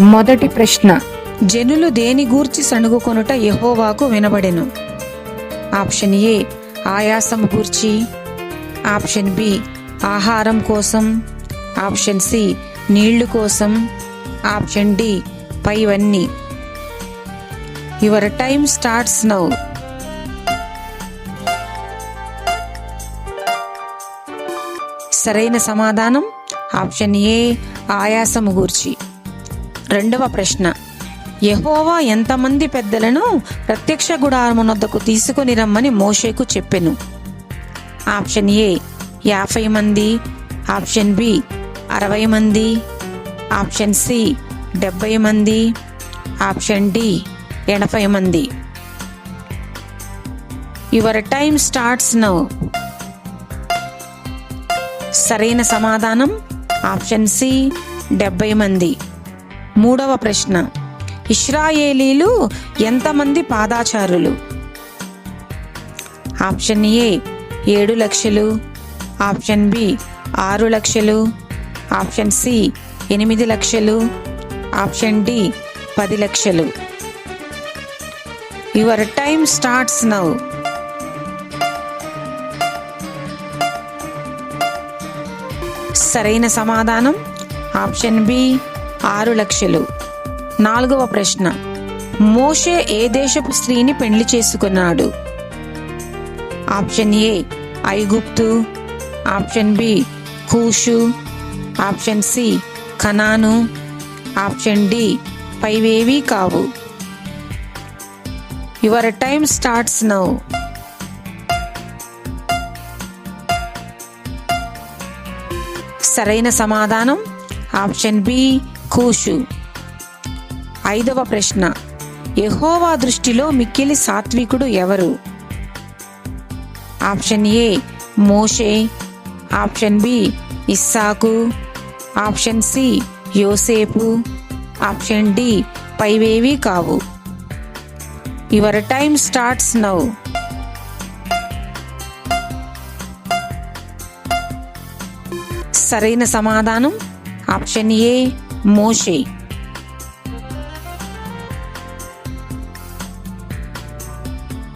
మొదటి ప్రశ్న. జనులు దేని గూర్చి సణుగుకొనుట యహోవాకు వినబడెను? ఆప్షన్ ఏ ఆయాసం గూర్చి. ఆప్షన్ బి ఆహారం కోసం. ఆప్షన్ సి నీళ్ళు కోసం. ఆప్షన్ డి పైవన్నీ. యువర్ టైమ్ స్టార్ట్స్ నౌ సరైన సమాధానం? ఆప్షన్ ఏ ఆయాసము గూర్చి. రెండవ ప్రశ్న. యహోవా ఎంతమంది పెద్దలను ప్రత్యక్ష గుడారమునొద్దకు తీసుకుని రమ్మని మోషేకు చెప్పెను. ఆప్షన్ ఏ యాభై మంది. ఆప్షన్ బి అరవై మంది. ఆప్షన్ సి డెబ్బై మంది. ఆప్షన్ డి ఎనభై మంది. Your time starts now. సరైన సమాధానం ఆప్షన్ సి డెబ్బై మంది. మూడవ ప్రశ్న. ఇస్రాయేలీలు ఎంతమంది పాదాచారులు? ఆప్షన్ ఏ ఏడు లక్షలు. ఆప్షన్ బి ఆరు లక్షలు. ఆప్షన్ సి ఎనిమిది లక్షలు. ఆప్షన్ డి పది లక్షలు. Your time starts now. సరైన సమాధానం? ఆప్షన్ బి ఆరు లక్షలు. నాలుగవ ప్రశ్న. మోషే ఏ దేశపు స్త్రీని పెళ్ళి చేసుకున్నాడు? ఆప్షన్ ఏ ఐగుప్తు. ఆప్షన్ బి కూషు. ఆప్షన్ సి కనాను. ఆప్షన్ డి పైవేవీ కావు. Your time starts now. సరైన సమాధానం? ఆప్షన్ బి కూషు. ఐదవ ప్రశ్న. యహోవా దృష్టిలో మిక్కిలి సాత్వికుడు ఎవరు? ఆప్షన్ ఏ మోషే. ఆప్షన్ బి ఇస్సాకు. ఆప్షన్ సి యోసేపు. ఆప్షన్ డి పైవేవి కావు. యువర్ టైమ్ స్టార్ట్స్ నౌ సరైన సమాధానం? Option A Moshe